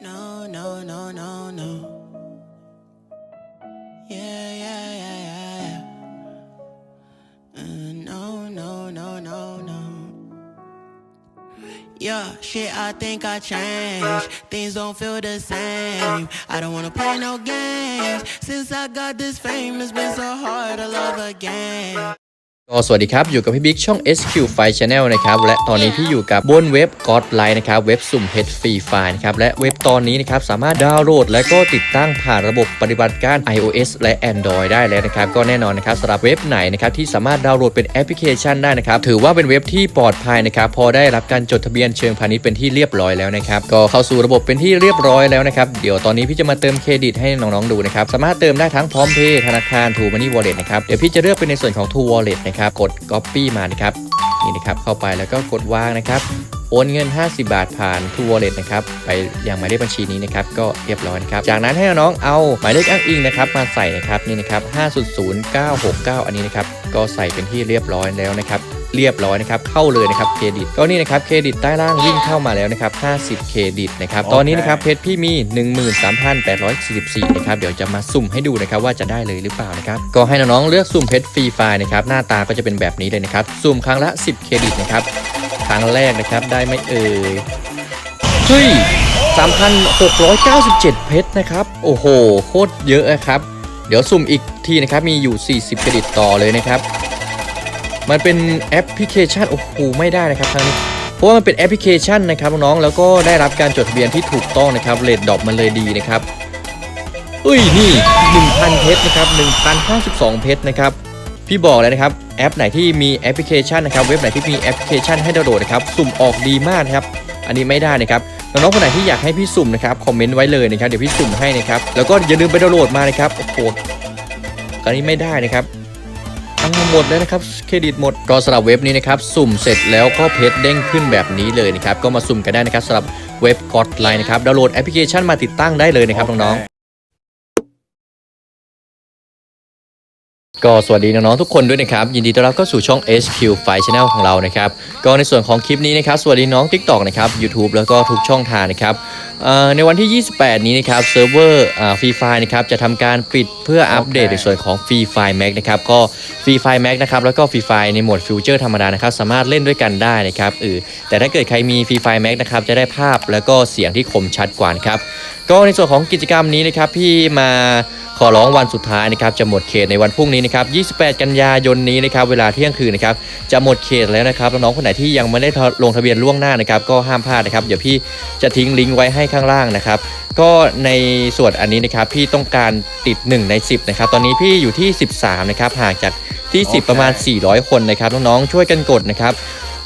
No, no, no, no, no. Yeah, yeah, yeah, yeah, yeah. Uh, no, no, no, no, no. Yeah, shit, I think I changed. Things don't feel the same. I don't wanna play no games. Since I got this fame, it's been so hard to love again. ก็สวัสดีครับ อยู่กับพี่บิ๊กช่อง SQ File Channel นะครับ และตอนนี้พี่อยู่กับบนเว็บ God Line นะครับ เว็บสุ่มเพชรฟรีไฟล์นะครับ และเว็บตอนนี้นะครับ สามารถดาวน์โหลด และก็ติดตั้งผ่านระบบปฏิบัติการ iOS และ Android ได้แล้วนะครับ ก็แน่นอนนะครับสำหรับเว็บไหนนะครับที่สามารถดาวน์โหลดเป็นแอปพลิเคชันได้นะครับ ถือว่าเป็นเว็บที่ปลอดภัยนะครับ พอได้รับการจดทะเบียนเชิงพาณิชย์เป็นที่เรียบร้อยแล้วนะครับ ก็เข้าสู่ระบบเป็นที่เรียบร้อยแล้วนะครับ เดี๋ยวตอนนี้พี่จะมาเติมเครดิตให้น้องๆดูนะครับ สามารถเติมได้ทั้งพร้อมเพย์ธนาคาร True Money Wallet นะครับ เดี๋ยวพี่จะเลือกเป็นในส่วนของ True Wallet นะครับกด Copy มานะครับนี่นะครับเข้าไปแล้วก็กดวางนะครับโอนเงิน 50 บาทผ่าน True Wallet นะครับ ไปยังหมายเลขบัญชีนี้นะครับ ก็เรียบร้อยครับ จากนั้นให้น้องๆเอาหมายเลขอ้างอิงนะครับ มาใส่นะครับ นี่นะครับ500969 อันนี้นะครับ ก็ใส่เป็นที่เรียบร้อยแล้วนะครับ เรียบร้อยนะครับเข้าเลยนะครับเครดิตก็นี่นะครับเครดิตใต้ล่างวิ่งเข้ามาแล้วนะครับ50เครดิตนะครับตอนนี้นะครับเพชรพี่มี 13,844นะครับเดี๋ยวจะมาสุ่มให้ดูนะครับว่าจะได้เลยหรือเปล่านะครับก็ให้น้องๆเลือกสุ่มเพชรฟรีไฟล์นะครับหน้าตาก็จะเป็นแบบนี้เลยนะครับสุ่มครั้งละ 10 เครดิตนะครับครั้งแรกนะครับได้ไม่เอ่ยเฮ้ย3,697 เพชรนะครับ โอ้โห โคตรเยอะอะครับ เดี๋ยวสุ่มอีกทีนะครับ มีอยู่ 40เครดิตต่อเลยนะครับ มันเป็นแอปพลิเคชันโอ้โหไม่ได้นะครับครั้งนี้เพราะว่ามันเป็นแอปพลิเคชันนะครับน้องแล้วก็ได้รับการจดทะเบียนที่ถูกต้องนะครับเรทดอปมันเลยดีนะครับอุ้ยนี่ 1,000 เพชรนะครับ1,052 เพชรนะครับพี่บอกเลยนะครับแอปไหนที่มีแอปพลิเคชันนะครับเว็บไหนที่มีแอปพลิเคชันให้ดาวน์โหลดนะครับสุ่มออกดีมากนะครับอันนี้ไม่ได้นะครับน้องๆคนไหนที่อยากให้พี่สุ่มนะครับคอมเมนต์ไว้เลยนะครับเดี๋ยวพี่สุ่มให้นะครับแล้วก็อย่าลืมไปดาวน์โหลดมานะครับโอ้โหอันนี้ไม่ได้นะครับ หมดเลยนะครับเครดิตหมดก็สำหรับเว็บนี้นะครับสุ่มเสร็จแล้วก็เพจเด้งขึ้นแบบนี้เลยนะครับก็มาสุ่มกันได้นะครับสำหรับเว็บกดไลน์นะครับดาวน์โหลดแอปพลิเคชันมาติดตั้งได้เลยนะครับน้องๆ ก็สวัสดีน้องๆทุกคนด้วยนะครับ ยินดีต้อนรับเข้าสู่ช่อง HQ File Channel ของเรานะครับก็ในส่วนของคลิปนี้นะครับสวัสดีน้อง TikTok นะครับ YouTube แล้วก็ทุกช่องทางนะครับเอ่อในวันที่ 28 นี้นะครับเซิร์ฟเวอร์ฟรีไฟนะครับจะทำการปิดเพื่ออัปเดตในส่วนของฟรีไฟ Max นะครับก็ฟรีไฟ Max นะครับแล้วก็ฟรีไฟในโหมดฟิวเจอร์ธรรมดานะครับสามารถเล่นด้วยกันได้นะครับเออแต่ถ้าเกิดใครมีฟรีไฟ Max นะครับจะได้ภาพแล้วก็เสียงที่คมชัดกว่านะครับก็ในส่วนของกิจกรรมนี้นะครับพี่มา ขอร้องวันสุดท้ายนะครับจะหมดเขตในวันพรุ่งนี้นะครับ 28 กันยายนนี้นะครับเวลาเที่ยงคืนนะครับจะหมดเขตแล้วนะครับน้องๆคนไหนที่ยังไม่ได้ลงทะเบียนล่วงหน้านะครับก็ห้ามพลาดนะครับเดี๋ยวพี่จะทิ้งลิงก์ไว้ให้ข้างล่างนะครับก็ในส่วนอันนี้นะครับพี่ต้องการติด 1 ใน 10นะครับตอนนี้พี่อยู่ที่ 13นะครับห่างจากที่ 10 ประมาณ 400 คนนะครับน้องๆช่วยกันกดนะครับ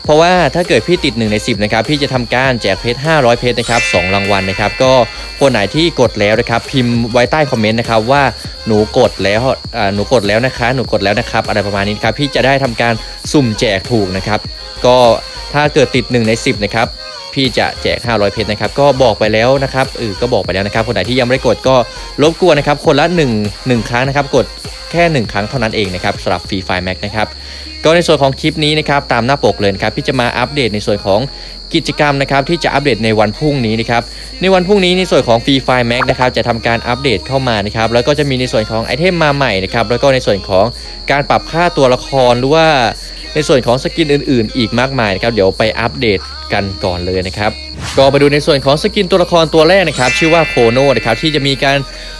เพราะว่าถ้าเกิดพี่ติด 1 ใน 10นะครับพี่จะทำการแจกเพชร500 เพชรนะครับ2รางวัลนะครับก็คนไหนที่กดแล้วนะครับพิมพ์ไว้ใต้คอมเมนต์นะครับว่าหนูกดแล้วอ่าหนูกดแล้วนะคะหนูกดแล้วนะครับอะไรประมาณนี้ครับพี่จะได้ทำการสุ่มแจกถูกนะครับก็ถ้าเกิดติด 1 ใน 10นะครับ พี่จะแจก 500 เพชรนะครับ ก็บอกไปแล้วนะครับเออก็บอกไปแล้วนะครับ คนไหนที่ยังไม่ได้กดก็รบกวนนะครับ คนละ 1 1 ครั้งนะครับ กดแค่ 1 ครั้งเท่านั้นเองนะครับสำหรับฟรีไฟแม็กนะครับ ก็ในส่วนของคลิปนี้นะครับ ตามหน้าปกเลยครับ พี่จะมาอัปเดตในส่วนของกิจกรรมนะครับที่จะอัปเดตในวันพรุ่งนี้นะครับในวันพรุ่งนี้ในส่วนของฟรีไฟแม็กนะครับจะทำการอัปเดตเข้ามานะครับแล้วก็จะมีในส่วนของไอเทมมาใหม่นะครับแล้วก็ในส่วนของการปรับค่าตัวละครหรือว่าในส่วนของสกินอื่นๆ อีกมากมายนะครับเดี๋ยวไปอัปเดตกันก่อนเลยนะครับ ก็ไปดูในส่วนของสกินตัวละครตัวแรกนะครับ ชื่อว่าโคโนนะครับที่จะมีการ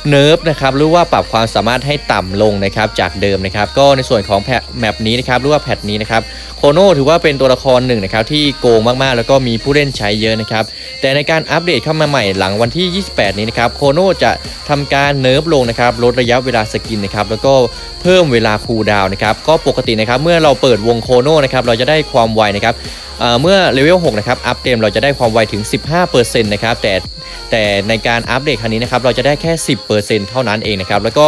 เนิร์ฟนะครับหรือว่าปรับความสามารถให้ต่ำลงนะครับจากเดิมนะครับ ก็ในส่วนของแพทแมปนี้นะครับหรือว่าแพทนี้นะครับโคโนถือว่าเป็นตัวละครหนึ่งนะครับที่โกงมากๆ แล้วก็มีผู้เล่นใช้เยอะนะครับ แต่ในการอัปเดตเข้ามาใหม่หลังวันที่ 28 นี้นะครับโคโนจะทำการเนิร์ฟลงนะครับลดระยะเวลาสกินนะครับแล้วก็เพิ่มเวลาคูลดาวน์นะครับก็ปกตินะครับเมื่อเราเปิดวงโคโนนะครับเราจะได้ความไวนะครับ เมื่อเลเวล6นะครับ อัพเต็มเราจะได้ความไวถึง 15%นะครับ แต่แต่ในการอัปเดตครั้งนี้นะครับ เราจะได้แค่ 10%เท่านั้นเองนะครับ แล้วก็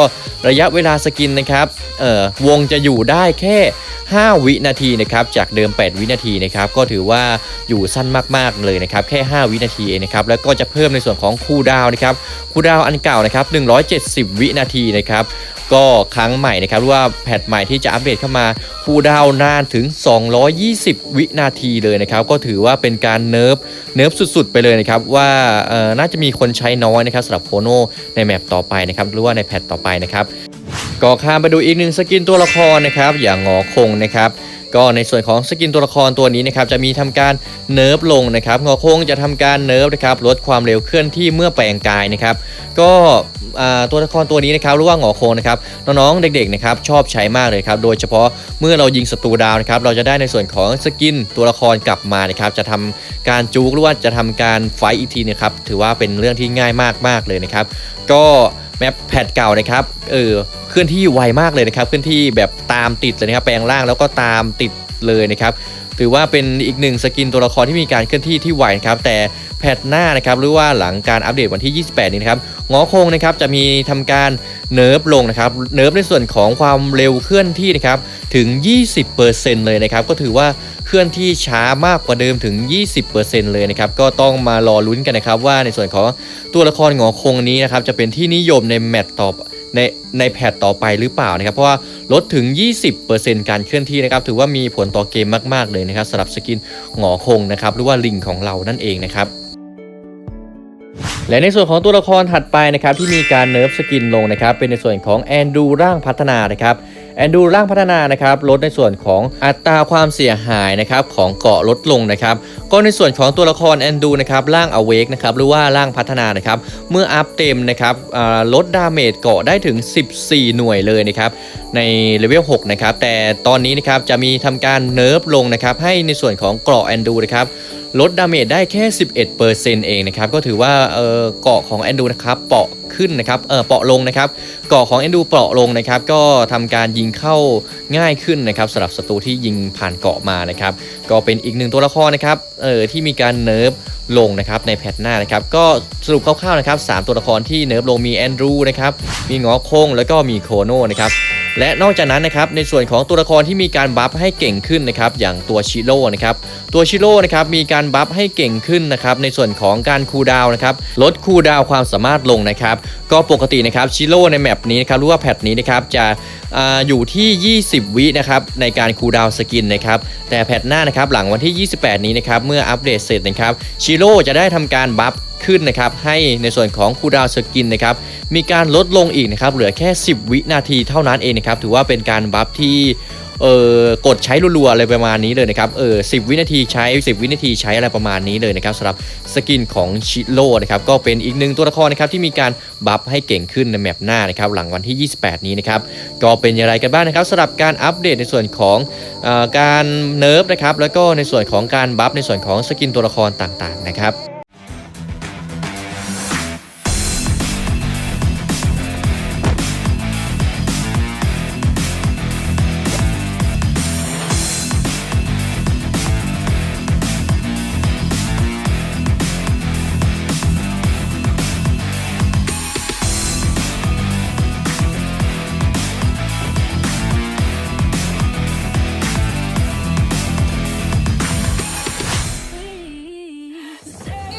ระยะเวลาสกินนะครับเอ่อวงจะอยู่ได้แค่ 5 วินาทีนะครับ จากเดิม 8 วินาทีนะครับ ก็ถือว่าอยู่สั้นมากๆเลยนะครับ แค่ 5 วินาทีเองนะครับ แล้วก็จะเพิ่มในส่วนของคูดาวนะครับ คูดาวอันเก่านะครับ 170 วินาทีนะครับก็ครั้งใหม่นะครับหรือว่าแพทใหม่ที่จะอัปเดตเข้ามาคูดาวน์นานถึง 220 วินาทีเลยนะครับก็ถือว่าเป็นการเนิร์ฟเนิร์ฟสุดๆ ไปเลยนะครับว่าน่าจะมีคนใช้น้อยนะครับสำหรับโคโนในแมปต่อไปนะครับหรือว่าในแพทต่อไปนะครับก็ข้ามไปดูอีกหนึ่งสกินตัวละครนะครับอย่างงอคงนะครับก็ในส่วนของสกินตัวละครตัวนี้นะครับจะมีทำการเนิร์ฟลงนะครับงอคงจะทำการเนิร์ฟนะครับลดความเร็วเคลื่อนที่เมื่อแปลงกายนะครับก็ตัวละครตัวนี้นะครับหรือว่าหงอคงนะครับน้องๆเด็กๆนะครับชอบใช้มากเลยครับโดยเฉพาะเมื่อเรายิงศัตรูดาวนะครับเราจะได้ในส่วนของสกินตัวละครกลับมานะครับจะทำการจูกหรือว่าจะทำการไฟอีกทีนะครับถือว่าเป็นเรื่องที่ง่ายมากๆเลยนะครับก็แมปแพทเก่านะครับเออเคลื่อนที่ไวมากเลยนะครับเคลื่อนที่แบบตามติดเลยนะครับแปลงร่างแล้วก็ตามติด เลยนะครับถือว่าเป็นอีกหนึ่งสกินตัวละครที่มีการเคลื่อนที่ที่ไวนะครับแต่แพทหน้านะครับหรือว่าหลังการอัปเดตวันที่ 28 นี้นะครับงอคงนะครับจะมีทำการเนิร์ฟลงนะครับเนิร์ฟในส่วนของความเร็วเคลื่อนที่นะครับถึง 20%เลยนะครับก็ถือว่าเคลื่อนที่ช้ามากกว่าเดิมถึง 20%เลยนะครับก็ต้องมารอลุ้นกันนะครับว่าในส่วนของตัวละครงอคงนี้นะครับจะเป็นที่นิยมในแมตต์ต่อ ในในแพทต่อไปหรือเปล่านะครับ เพราะว่าลดถึง 20%การเคลื่อนที่นะครับ ถือว่ามีผลต่อเกมมากๆเลยนะครับสำหรับสกินหงอคงนะครับ หรือว่าลิงของเรานั่นเองนะครับและในส่วนของตัวละครถัดไปนะครับที่มีการเนิร์ฟสกินลงนะครับเป็นในส่วนของแอนดูร่างพัฒนานะครับ แอนดูร่างพัฒนานะครับลดในส่วนของอัตราความเสียหายนะครับของเกาะลดลงนะครับก็ในส่วนของตัวละครแอนดูนะครับร่างอเวกนะครับหรือว่าร่างพัฒนานะครับเมื่ออัพเต็มนะครับลดดาเมจเกาะได้ถึง 14 หน่วยเลยนะครับในเลเวล6นะครับแต่ตอนนี้นะครับจะมีทำการเนิร์ฟลงนะครับให้ในส่วนของเกราะแอนดูนะครับลดดาเมจได้แค่ 11%เองนะครับก็ถือว่าเออเกาะของแอนดูนะครับเปราะขึ้นนะครับเออเปราะลงนะครับเกาะของแอนดูเปราะลงนะครับก็ทำการยิงเข้าง่ายขึ้นนะครับสำหรับศัตรูที่ยิงผ่านเกาะมานะครับก็เป็นอีกหนึ่งตัวละครนะครับเออที่มีการเนิร์ฟลงนะครับในแพทหน้านะครับก็สรุปคร่าวๆนะครับสามตัวละครที่เนิร์ฟลงมีแอนดรูนะครับมีงอคงแล้วก็มีโคโนนะครับ และนอกจากนั้นนะครับในส่วนของตัวละครที่มีการบัฟให้เก่งขึ้นนะครับอย่างตัวชิโร่นะครับตัวชิโร่นะครับมีการบัฟให้เก่งขึ้นนะครับในส่วนของการคูดาวนะครับลดคูดาวความสามารถลงนะครับก็ปกตินะครับชิโร่ในแมปนี้นะครับหรือว่าแพทนี้นะครับจะออยู่ที่ 20 วินะครับในการคูดาวสกินนะครับแต่แพทหน้านะครับหลังวันที่ 28 นี้นะครับเมื่ออัปเดตเสร็จนะครับชิโร่จะได้ทำการบัฟ ขึ้นนะครับให้ในส่วนของคูดาวสกินนะครับมีการลดลงอีกนะครับเหลือแค่ 10 วินาทีเท่านั้นเองนะครับถือว่าเป็นการบัฟที่เออกดใช้รัวๆอะไรประมาณนี้เลยนะครับเออ10วินาทีใช้ 10 วินาทีใช้อะไรประมาณนี้เลยนะครับสำหรับสกินของชิโร่นะครับก็เป็นอีกหนึ่งตัวละครนะครับที่มีการบัฟให้เก่งขึ้นในแมปหน้านะครับหลังวันที่ 28 นี้นะครับก็เป็นอย่างไรกันบ้างนะครับสำหรับการอัปเดตในส่วนของออการเนิร์ฟนะครับแล้วก็ในส่วนของการบัฟในส่วนของสกินตัวละครต่างๆนะครับ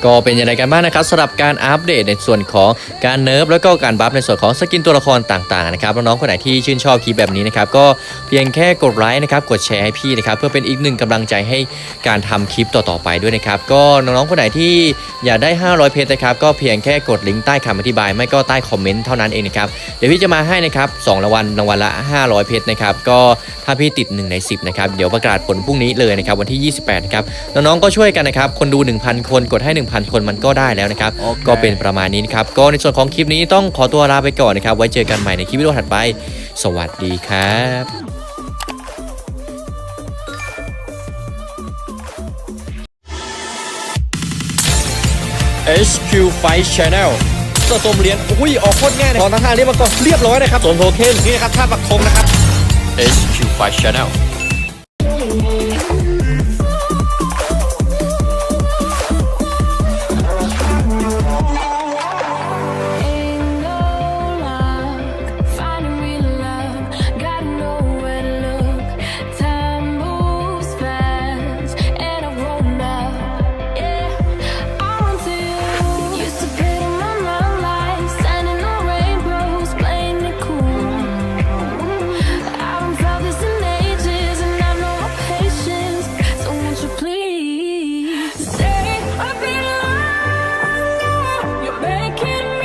ก็เป็นอย่างไรกันบ้างนะครับสำหรับการอัปเดตในส่วนของการเนิร์ฟแล้วก็การบัฟในส่วนของสกินตัวละครต่างๆนะครับน้องๆคนไหนที่ชื่นชอบคลิปแบบนี้นะครับก็เพียงแค่กดไลค์นะครับกดแชร์ให้พี่นะครับเพื่อเป็นอีกหนึ่งกำลังใจให้การทำคลิปต่อๆไปด้วยนะครับก็น้องๆคนไหนที่อยากได้ 500 เพชรนะครับก็เพียงแค่กดลิงก์ใต้คำอธิบาย ไม่ก็ใต้คอมเมนต์เท่านั้นเองนะครับเดี๋ยวพี่จะมาให้นะครับสองรางวัลรางวัลละ 500 เพชรนะครับก็ถ้าพี่ติด 1 ใน 10นะครับเดี๋ยวประกาศผลพรุ่งนี้เลยนะครับวันที่ 28นะครับน้องๆก็ช่วยกันนะครับคนดู 1,000 คนกดให้1,000 คนมันก็ได้แล้วนะครับโอเคก็เป็นประมาณนี้นะครับ ก็ในส่วนของคลิปนี้ต้องขอตัวลาไปก่อนนะครับ ไว้เจอกันใหม่ในคลิปวิดีโอถัดไป สวัสดีครับ HQ Fight Channel สะสมเหรียญอุ้ย ออกโคตรง่ายเลยตอนทางเรียบมาก่อนเรียบร้อยนะครับสวมโทเค็นนี่นะครับท่าปักธงนะครับ HQ Fight Channel